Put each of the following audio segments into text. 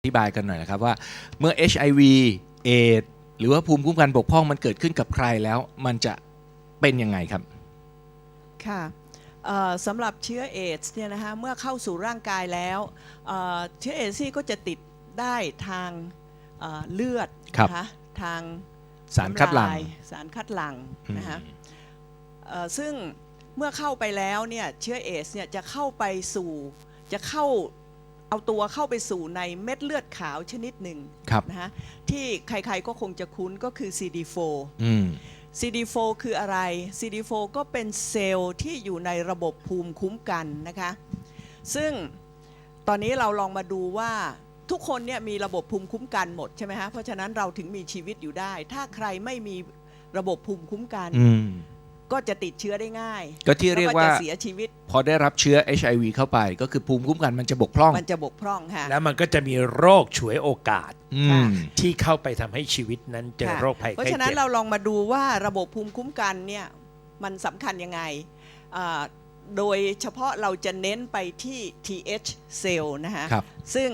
อธิบายกันหน่อยนะครับว่าเมื่อ HIV เอดส์หรือว่าภูมิคุ้มกันบกพร่องมันเกิดขึ้นกับใครแล้วมันจะเป็นยังไงครับ ค่ะเอ่อสำหรับเชื้อเอดส์เนี่ยนะคะเมื่อเข้าสู่ร่างกายแล้วเอ่อเชื้อเอดส์นี่ก็จะติดได้ทางเอ่อเลือดครับนะคะทางสารคัดหลั่ง น้ำลายสารคัดหลั่งนะคะอืมเอ่อซึ่งเมื่อเข้าไปแล้วเนี่ยเชื้อเอดส์เนี่ยจะเข้าไปสู่จะเข้า เอาตัวเข้าไปสู่ในเม็ดเลือดขาวชนิดหนึ่งครับนะคะที่ใครๆก็คงจะคุ้นก็คือ CD4 อืม CD4 คืออะไร CD4 ก็เป็นเซลล์ที่อยู่ในระบบภูมิคุ้มกันนะคะ ซึ่งตอนนี้เราลองมาดูว่าทุกคนเนี่ยมีระบบภูมิคุ้มกันหมดใช่ไหมฮะเพราะฉะนั้นเราถึงมีชีวิตอยู่ได้ ถ้าใครไม่มีระบบภูมิคุ้มกัน อืม ก็จะติดเชื้อได้ง่ายก็ที่เรียกแล้วว่าจะเสียชีวิตพอได้รับเชื้อ HIV เข้าไป ก็คือภูมิคุ้มกันมันจะบกพร่องมันจะบกพร่องค่ะ แล้วมันก็จะมีโรคฉวยโอกาสอืม ที่เข้าไปทำให้ชีวิตนั้นเจอค่ะโรคภัยเพราะไข้ฉะนั้นเจ็บ เราลองมาดูว่าระบบภูมิคุ้มกันเนี่ยมันสำคัญยังไงอ่าโดยเฉพาะเราจะเน้นไปที่ TH เซลล์นะคะครับ ซึ่ง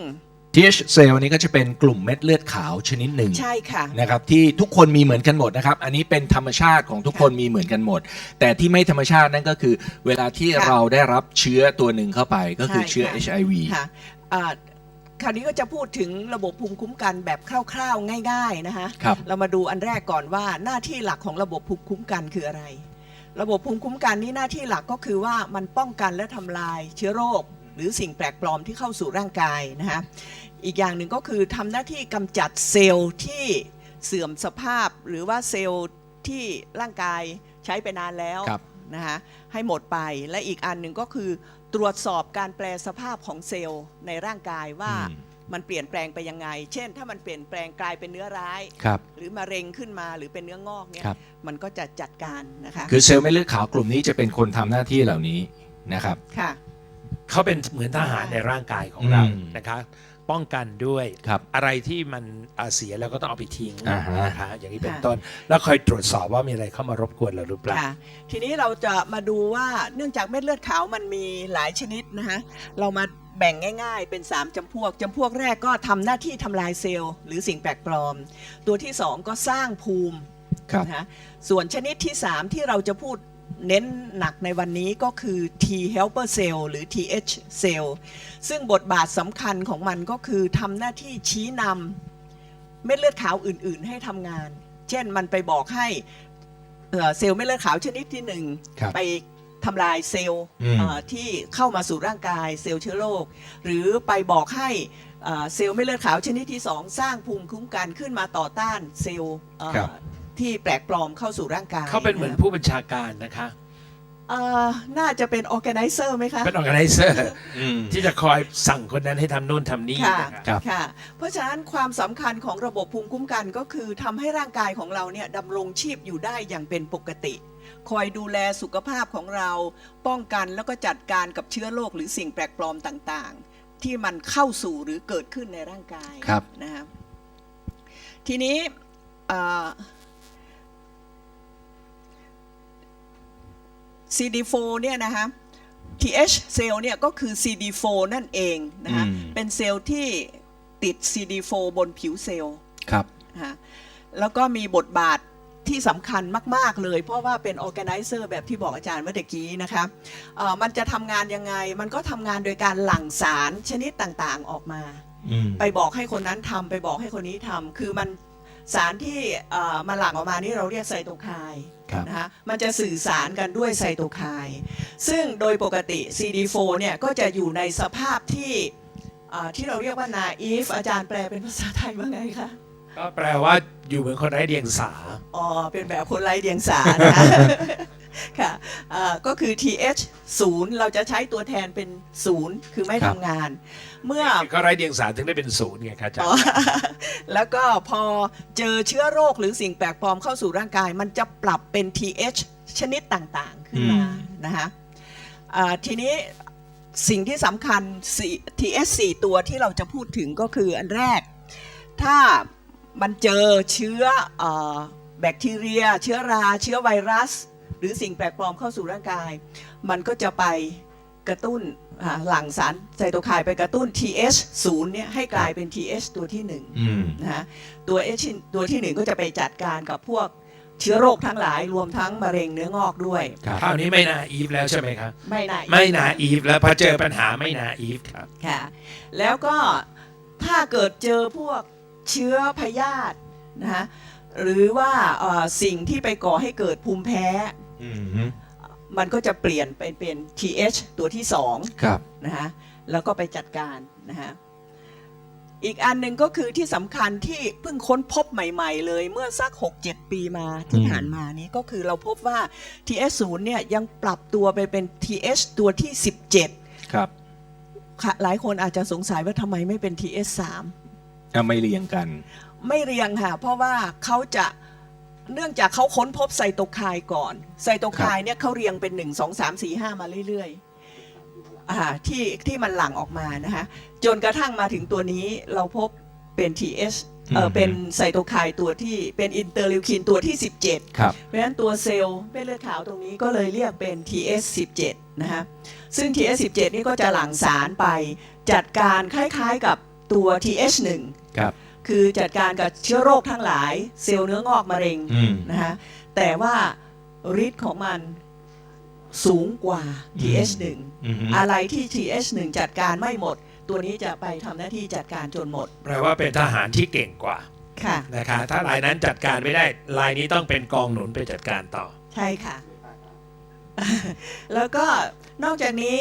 TH เซลล์นี้ก็จะเป็นกลุ่มเม็ดเลือดขาวชนิดหนึ่งใช่ค่ะ นะครับที่ทุกคนมีเหมือนกันหมดนะครับ อันนี้เป็นธรรมชาติของทุกคนมีเหมือนกันหมด แต่ที่ไม่ธรรมชาตินั่นก็คือ เวลาที่ค่ะเราได้รับเชื้อตัวหนึ่งเข้าไปก็คือใช่เชื้อ ค่ะ HIV ค่ะอ่าคราวนี้ก็จะพูดถึงระบบภูมิคุ้มกันแบบคร่าวๆ ง่าย ๆ นะคะ ครับ เรามาดูอันแรกก่อนว่าหน้าที่หลักของระบบภูมิคุ้มกันคืออะไร ระบบภูมิคุ้มกันนี้หน้าที่หลักก็คือว่ามันป้องกันและทำลายเชื้อโรค หรือสิ่งแปลกปลอมที่เข้าสู่ร่างกายนะคะอีกอย่างหนึ่งก็คือทำหน้าที่กำจัดเซลล์ที่เสื่อมสภาพหรือว่าเซลล์ที่ร่างกายใช้ไปนานแล้วครับนะคะให้หมดไปและอีกอันหนึ่งก็คือตรวจสอบการแปลสภาพของเซลล์ในร่างกายว่าอืมมันเปลี่ยนแปลงไปยังไง เช่น ถ้ามันเปลี่ยนแปลงกลายเป็นเนื้อร้ายครับหรือมะเร็งขึ้นมาหรือเป็นเนื้องอกเนี่ยครับมันก็จะจัดการนะคะ คือเซลล์เม็ดเลือดขาวกลุ่มนี้จะเป็นคนทำหน้าที่เหล่านี้นะครับ ค่ะ เขาเป็นเหมือนทหารในร่างกายของเราอืมนะคะ ป้องกันด้วยครับอะไรที่มันอ่าเสียแล้วก็ต้องเอาไปทิ้งอ่าฮะ นะคะอย่างนี้เป็นค่ะต้น แล้วคอยตรวจสอบว่ามีอะไรเข้ามารบกวนเราหรือเปล่า ค่ะทีนี้เราจะมาดูว่าเนื่องจากเม็ดเลือดขาวมันมีหลายชนิดนะคะเรามาแบ่งง่าย ๆ เป็น 3จำพวกจำพวกแรกก็ทำหน้าที่ทำลายเซลล์หรือสิ่งแปลกปลอม ตัวที่ 2 ก็สร้างภูมิครับ นะคะส่วนชนิดที่ 3 ที่เราจะพูด เน้นหนักในวันนี้ก็คือ T helper cell หรือ TH cell ซึ่งบทบาทสำคัญของมันก็คือทำหน้าที่ชี้นำเม็ดเลือดขาวอื่น ๆ ให้ทำงาน เช่นมันไปบอกให้เอ่อเซลล์เม็ดเลือดขาวชนิดที่หนึ่งครับไปทำลายเซลล์อืมเอ่อที่เข้ามาสู่ร่างกายเซลล์เชื้อโรคหรือไปบอกให้เอ่อเซลล์เม็ดเลือดขาวชนิดที่2สร้างภูมิคุ้มกันขึ้นมาต่อต้านเซลล์เอ่อครับ ที่แปลกปลอมเข้าสู่ร่างกายเขาเป็นเหมือนะผู้บัญชาการนะคะ เอ่อน่าจะเป็น organizer ไหมคะ เป็น organizer อืมที่จะคอยสั่งคนนั้นให้ทำนู่นทำนี่ค่ะนะคะครับ ค่ะ เพราะฉะนั้นความสำคัญของระบบภูมิคุ้มกันก็คือทำให้ร่างกายของเราเนี่ยดำรงชีพอยู่ได้อย่างเป็นปกติ คอยดูแลสุขภาพของเรา ป้องกันแล้วก็จัดการกับเชื้อโรคหรือสิ่งแปลกปลอมต่างๆ ที่มันเข้าสู่หรือเกิดขึ้นในร่างกายครับ นะครับทีนี้เอ่อ CD4 เนี่ยนะคะ TH เซลล์เนี่ยก็คือ CD4 นั่นเองนะคะอืมเป็นเซลล์ที่ติด CD4 บนผิวเซลล์ครับนะคะแล้วก็มีบทบาทที่สำคัญมาก ๆ เลย เพราะว่าเป็น organizer แบบที่บอกอาจารย์เมื่อตะกี้นะคะเอ่อมันจะทำงานยังไง มันก็ทำงานโดยการหลั่งสารชนิดต่างๆออกมาอืมไปบอกให้คนนั้นทำไปบอกให้คนนี้ทำคือมัน สารที่เอ่อมาหลั่งออกมานี่เราเรียกไซโตไคน์ครับนะคะมันจะสื่อสารกันด้วยไซโตไคน์ซึ่งโดยปกติ CD4 เนี่ยก็จะอยู่ในสภาพที่เอ่อที่เราเรียกว่า naive อาจารย์แปลเป็นภาษาไทยว่าไงคะก็แปลว่าอยู่เหมือนคนไร้เดียงสา อ๋อ เป็นแบบคนไร้เดียงสานะคะค่ะเอ่อก็คือ TH 0เราจะใช้ตัวแทนเป็น 0 คือไม่ครับทำงาน เมื่อก็ไร้เดียงสาถึงได้เป็นศูนย์ไงครับอาจารอ๋อย์แล้วก็พอเจอเชื้อโรคหรือสิ่งแปลกปลอมเข้าสู่ร่างกาย มันจะปรับเป็น TH ชนิดต่างๆ ขึ้นมาอืมนะคะอ่าทีนี้สิ่งที่สำคัญ4 TH 4ตัวที่เราจะพูดถึงก็คืออันแรก ถ้ามันเจอเชื้อเออแบคทีเรีย เชื้อรา เชื้อไวรัส หรือสิ่งแปลกปลอมเข้าสู่ร่างกาย มันก็จะไปกระตุ้นอ่า หลั่งสารไซโตไคน์ไปกระตุ้น TH0 เนี่ยให้กลายเป็น TH ตัวที่1อืมนะฮะตัว H ตัวที่ 1 ก็จะไปจัดการกับพวกเชื้อโรคทั้งหลายรวมทั้งมะเร็งเนื้องอกด้วยครับคราวนี้ไม่นาอีฟแล้วใช่ไหมครับ ไม่น่าไม่นาอีฟแล้วพอเจอปัญหาไม่นาอีฟครับค่ะแล้วก็ถ้าเกิดเจอพวกเชื้อพยาธินะฮะหรือว่าเอ่อสิ่งที่ไปก่อให้เกิดภูมิแพ้อื มมันก็จะเปลี่ยนไปเป็น TH ตัวที่2ครับนะฮะแล้วก็ไปจัดการนะฮะอีกอันหนึ่งก็คือที่สำคัญที่เพิ่งค้นพบใหม่ ๆ เลยเมื่อสัก 6-7 ปีมาที่อืมผ่านมานี้ก็คือเราพบว่า TH0 เนี่ยยังปรับตัวไปเป็น TH ตัวที่ 17 ครับค่ะหลายคนอาจจะสงสัยว่าทำไมไม่เป็น TS3 เอาไม่เรียงกัน ไม่เรียงค่ะ เพราะว่าเขาจะ เนื่องจากเขาค้นพบไซโตไคน์ก่อน ไซโตไคน์เนี่ยเขาเรียงเป็น 1 2 3 4 5 มาเรื่อยๆอ่าที่ที่มันหลั่งออกมานะคะจนกระทั่งมาถึงตัวนี้เราพบเป็น TS เออือมเป็นไซโตไคน์ตัวที่เป็นอินเตอร์ลิวคินตัวที่ 17ครับเพราะฉะนั้นตัวเซลล์เม็ดเลือดขาวตรงนี้ก็เลยเรียกเป็น TS17 นะฮะซึ่ง TS17 นี่ก็จะหลั่งสารไปจัดการคล้ายๆกับตัว TH1 ครับ คือจัดการกับเชื้อโรคทั้งหลาย เซลล์เนื้องอกมะเร็งอืม นะฮะแต่ว่าฤทธิ์ของมันสูงกว่า TH1 อืมอะไรที่ TH1 จัดการไม่หมด ตัวนี้จะไปทำหน้าที่จัดการจนหมดแปลว่าเป็นทหารที่เก่งกว่าค่ะ นะคะถ้ารายนั้นจัดการไม่ได้รายนี้ต้องเป็นกองหนุนไปจัดการต่อ ใช่ค่ะ แล้วก็นอกจากนี้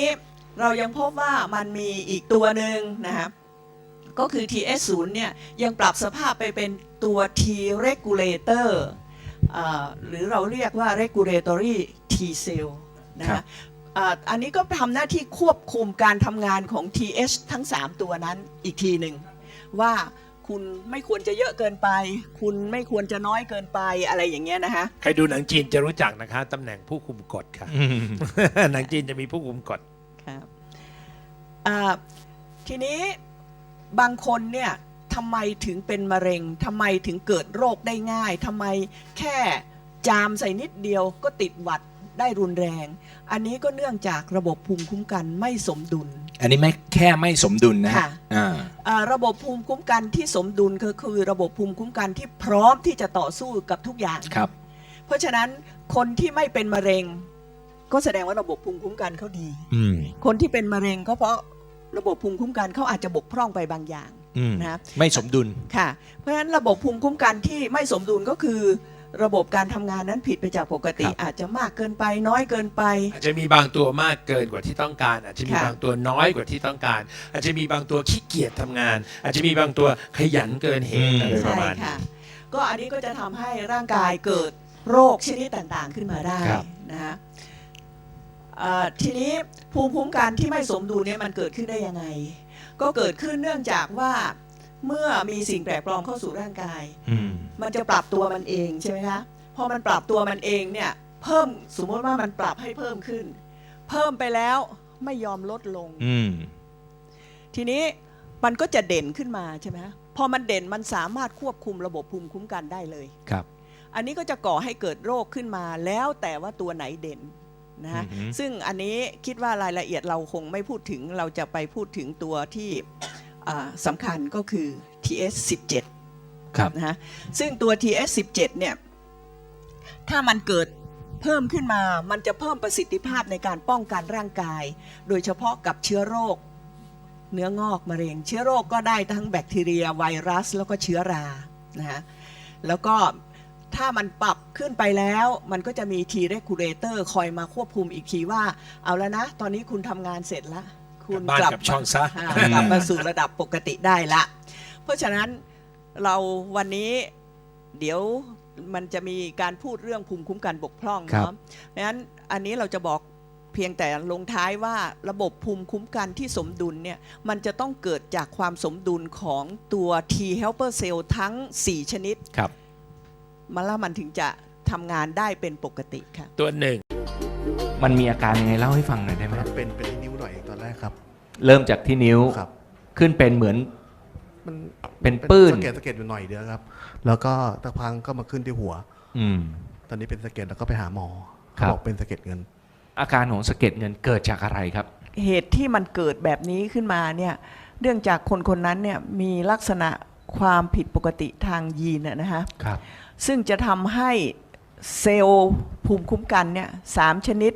เรายังพบว่ามันมีอีกตัวหนึ่งนะครับ ก็คือ TS0 เนี่ยยังปรับสภาพไปเป็นตัว T regulator อ่าหรือเราเรียกว่า regulatory T cell นะครัคะบอ่าอันนี้ก็ทำหน้าที่ควบคุมการทำงานของ TH ทั้ง 3 ตัวนั้นอีกทีหนึ่งว่าคุณไม่ควรจะเยอะเกินไป คุณไม่ควรจะน้อยเกินไปอะไรอย่างเงี้ยนะคะใครดูหนังจีนจะรู้จักนะคะตำแหน่งผู้คุมกฎค่ะอืมหนังจีนจะมีผู้คุมกฎครับอ่าทีนี้ บางคนเนี่ยทำไมถึงเป็นมะเร็งทำไมถึงเกิดโรคได้ง่ายทำไมแค่จามใส่นิดเดียวก็ติดหวัดได้รุนแรง อันนี้ก็เนื่องจากระบบภูมิคุ้มกันไม่สมดุล อันนี้ไม่แค่ไม่สมดุลนะค่ะ อ่าอ่าระบบภูมิคุ้มกันที่สมดุลก็คือระบบภูมิคุ้มกันที่พร้อมที่จะต่อสู้กับทุกอย่าง ครับ เพราะฉะนั้นคนที่ไม่เป็นมะเร็ง ก็แสดงว่าระบบภูมิคุ้มกันเขาดี อืม คนที่เป็นมะเร็งก็เพราะ ระบบภูมิคุ้มกันเขาอาจจะบกพร่องไปบางอย่างอืมนะไม่สมดุลค่ะ เพราะฉะนั้นระบบภูมิคุ้มกันที่ไม่สมดุลก็คือ ระบบการทำงานนั้นผิดไปจากปกติครับอาจจะมากเกินไปน้อยเกินไป อาจจะมีบางตัวมากเกินกว่าที่ต้องการ อาจจะมีค่ะบางตัวน้อยกว่าที่ต้องการ อาจจะมีบางตัวขี้เกียจทำงาน อาจจะมีบางตัวขยันเกินเหตุอืมอะไรประใช่มาณนี้ค่ะก็อันนี้ก็จะทำให้ร่างกายเกิดโรคชนิดต่างๆขึ้นมาได้ครับนะฮะเอ่อ ทีนี้ภูมิคุ้มกันที่ไม่สมดุลเนี่ยมันเกิดขึ้นได้ยังไง ก็เกิดขึ้นเนื่องจากว่าเมื่อมีสิ่งแปลกปลอมเข้าสู่ร่างกายอืมมันจะปรับตัวมันเองใช่ไหมคะพอมันปรับตัวมันเองเนี่ยเพิ่มสมมติว่ามันปรับให้เพิ่มขึ้น เพิ่มไปแล้วไม่ยอมลดลงอืมทีนี้มันก็จะเด่นขึ้นมาใช่ไหมคะพอมันเด่นมันสามารถควบคุมระบบภูมิคุ้มกันได้เลยครับ อันนี้ก็จะก่อให้เกิดโรคขึ้นมาแล้วแต่ว่าตัวไหนเด่น นะฮะอือหือซึ่งอันนี้คิดว่ารายละเอียดเราคงไม่พูดถึงเราจะไปพูดถึงตัวที่อ่าสำคัญก็คือ TS17 ครับนะฮะซึ่งตัว TS17 เนี่ยถ้ามันเกิดเพิ่มขึ้นมา มันจะเพิ่มประสิทธิภาพในการป้องกันร่างกาย โดยเฉพาะกับเชื้อโรค เนื้องอกมะเร็ง เชื้อโรคก็ได้ทั้งแบคทีเรียไวรัส แล้วก็เชื้อรา นะฮะ แล้วก็ ถ้ามันปรับขึ้นไปแล้ว มันก็จะมี T regulator คอยมาควบคุมอีกทีว่า เอาแล้วนะ ตอนนี้คุณทำงานเสร็จแล้วคุณกลับบ้านกับช่องซะอ่ากลับมาสู่ระดับปกติได้ละ เพราะฉะนั้นเราวันนี้เดี๋ยวมันจะมีการพูดเรื่องภูมิคุ้มกันบกพร่องครับเนาะดังนั้นอันนี้เราจะบอกเพียงแต่ลงท้ายว่าระบบภูมิคุ้มกันที่สมดุลเนี่ยมันจะต้องเกิดจากความสมดุลของตัว T helper cell ทั้ง 4 ชนิดครับ มันแล้วมันถึงจะทำงานได้เป็นปกติค่ะ ตัวหนึ่งมันมีอาการยังไงเล่าให้ฟังหน่อยได้ไหมมันเป็นเป็นที่นิ้วหน่อยตอนแรกครับเริ่มจากที่นิ้วครับ ขึ้นเป็นเหมือน มันเป็นปื้น สะเก็ดสะเก็ดอยู่หน่อยเดียวครับ แล้วก็ตะพังก็มาขึ้นที่หัว อืม ตอนนี้เป็นสะเก็ดแล้วก็ไปหาหมอครัเขาบ บอกเป็นสะเก็ดเงิน อาการของสะเก็ดเงินเกิดจากอะไรครับ เหตุที่มันเกิดแบบนี้ขึ้นมาเนี่ยเนื่องจากคนคนนั้นเนี่ยมีลักษณะความผิดปกติทางยีนนะนะฮะครับ ซึ่งจะทำให้เซลล์ภูมิคุ้มกันเนี่ยสามชนิด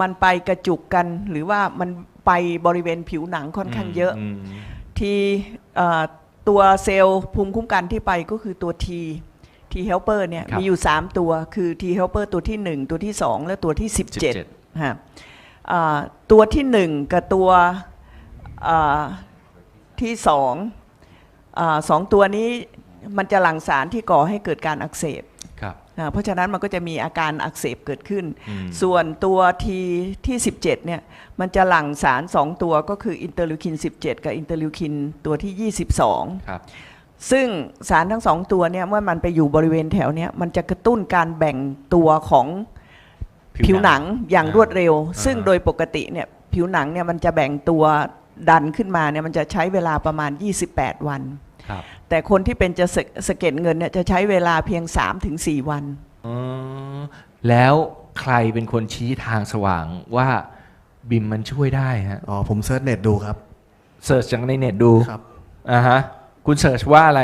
มันไปกระจุกกัน หรือว่ามันไปบริเวณผิวหนังค่อนข้างเยอะมทีเอ่อตัวเซลล์ภูมิคุ้มกันที่ไปก็คือตัว T T helper เนี่ยมีอยู่ 3 ตัวคือ T helper ตัวที่ 1 ตัวที่ 2 และตัวที่ 17ฮะอ่าตัวที่ 1 กับตัวอ่าที่2อ่าสองตัวนี้ มันจะหลั่งสารที่ก่อให้เกิดการอักเสบครับอ่าเพราะฉะนั้นมันก็จะมีอาการอักเสบเกิดขึ้น อืม ส่วนตัวทีที่ 17เนี่ยมันจะหลั่งสาร 2 ตัวก็คืออินเตอร์ลิวคิน 17 กับอินเตอร์ลิวคินตัวที่ 22 ครับ ซึ่งสารทั้งสองตัวเนี่ยเมื่อมันไปอยู่บริเวณแถวเนี้ยมันจะกระตุ้นการแบ่งตัวของผิวหนังอย่างรวดเร็ว อ่า ซึ่งโดยปกติเนี่ยผิวหนังเนี่ยมันจะแบ่งตัวดันขึ้นมาเนี่ยมันจะใช้เวลาประมาณ 28 วัน ครับ แต่คนที่เป็นจะสะสะเก็ดเงินเนี่ยจะใช้เวลาเพียง 3-4 วัน อ๋อแล้วใครเป็นคนชี้ทางสว่างว่าบิมมันช่วยได้ฮะอ๋อผมเซิร์ชเน็ตดูครับเสิร์ชจากในเน็ตดูครับ อ่าฮะ คุณเสิร์ชว่าอะไร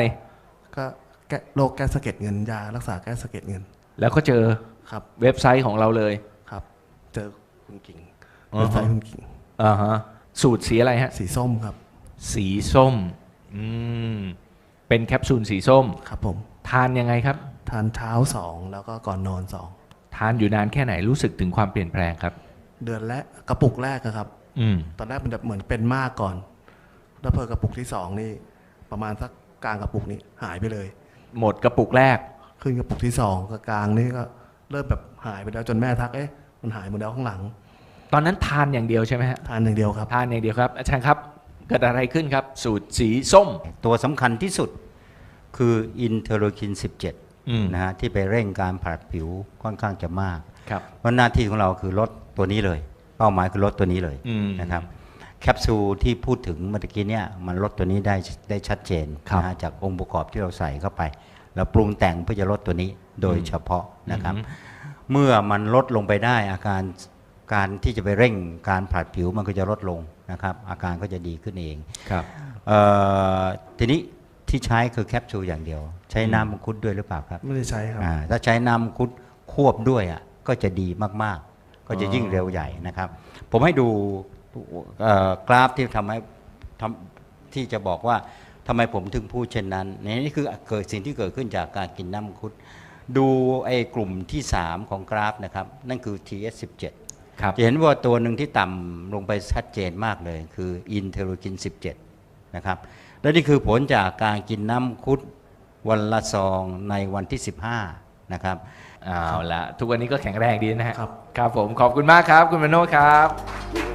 ก็แก้โรคแก้สะเก็ดเงินยารักษาแก้สะเก็ดเงินแล้วก็เจอครับเว็บไซต์ของเราเลย ครับ เจอคุณกิ่งอ่าฮะเว็บไซต์คุณกิ่งอ่าฮะ สูตรสีอะไรฮะ สีส้มครับ สีส้ม อืม เป็นแคปซูลสีส้ม ครับผม ทานยังไงครับ ทานเช้าสองแล้วก็ก่อนนอนสองทานอยู่นานแค่ไหนรู้สึกถึงความเปลี่ยนแปลงครับ เดือนแรกกระปุกแรกอะครับ อืมตอนแรกมันจะเหมือนเป็นมากก่อน แล้วเพอกระปุกที่สองนี่ ประมาณสักกลางกระปุกนี้หายไปเลย หมดกระปุกแรก ขึ้นกระปุกที่สองกับกลางนี่ก็เริ่มแบบหายไปแล้วจนแม่ทักเอ๊ะมันหายหมดแล้วข้างหลัง ตอนนั้นทานอย่างเดียวใช่ไหมฮะทานอย่างเดียวครับ ทานอย่างเดียวครับอาจารย์ครับ เกิดอะไรขึ้นครับ สูตรสีส้ม ตัวสำคัญที่สุดคืออินเทอร์โลคินอืม17 นะฮะ ที่ไปเร่งการผลัดผิวค่อนข้างจะมากครับเพราะหน้าที่ของเราคือลดตัวนี้เลย เป้าหมายคือลดตัวนี้เลยอืมนะครับแคปซูลที่พูดถึงเมื่อกี้เนี่ยมันลดตัวนี้ได้ได้ชัดเจนครับนะฮะจากองค์ประกอบที่เราใส่เข้าไป เราปรุงแต่งเพื่อจะลดตัวนี้โดยเฉพาะนะครับอืมเมื่อมันลดลงไปได้อาการการที่จะไปเร่งการผลัดผิวมันก็จะลดลง นะครับอาการก็จะดีขึ้นเองครับเอ่อทีนี้ที่ใช้คือแคปซูลอย่างเดียว ใช้น้ำมังคุดด้วยหรือเปล่าครับไม่ได้ใช้ครับอ่าถ้าใช้น้ำมังคุดควบด้วยอะก็จะดีมากๆ ก็จะยิ่งเร็วใหญ่นะครับ ผมให้ดูเอ่อกราฟที่ทำให้ทำที่จะบอกว่าทำไมผมถึงพูดเช่นนั้นนี่คือเกิดสิ่งที่เกิดขึ้นจากการกินน้ำมังคุดดูไอ้กลุ่มที่ 3 ของกราฟนะครับ นั่นคือ TS17 ครับ จะเห็นว่าตัวหนึ่งที่ต่ำลงไปชัดเจนมากเลย คืออินเทอร์โลคิน 17 นะครับ และนี่คือผลจากการกินน้ำคุดวันละซองในวันที่ 15 นะครับเอาละทุกวันนี้ก็แข็งแรงดีนะฮะครับ ครับผมขอบคุณมากครับ คุณมโนครับ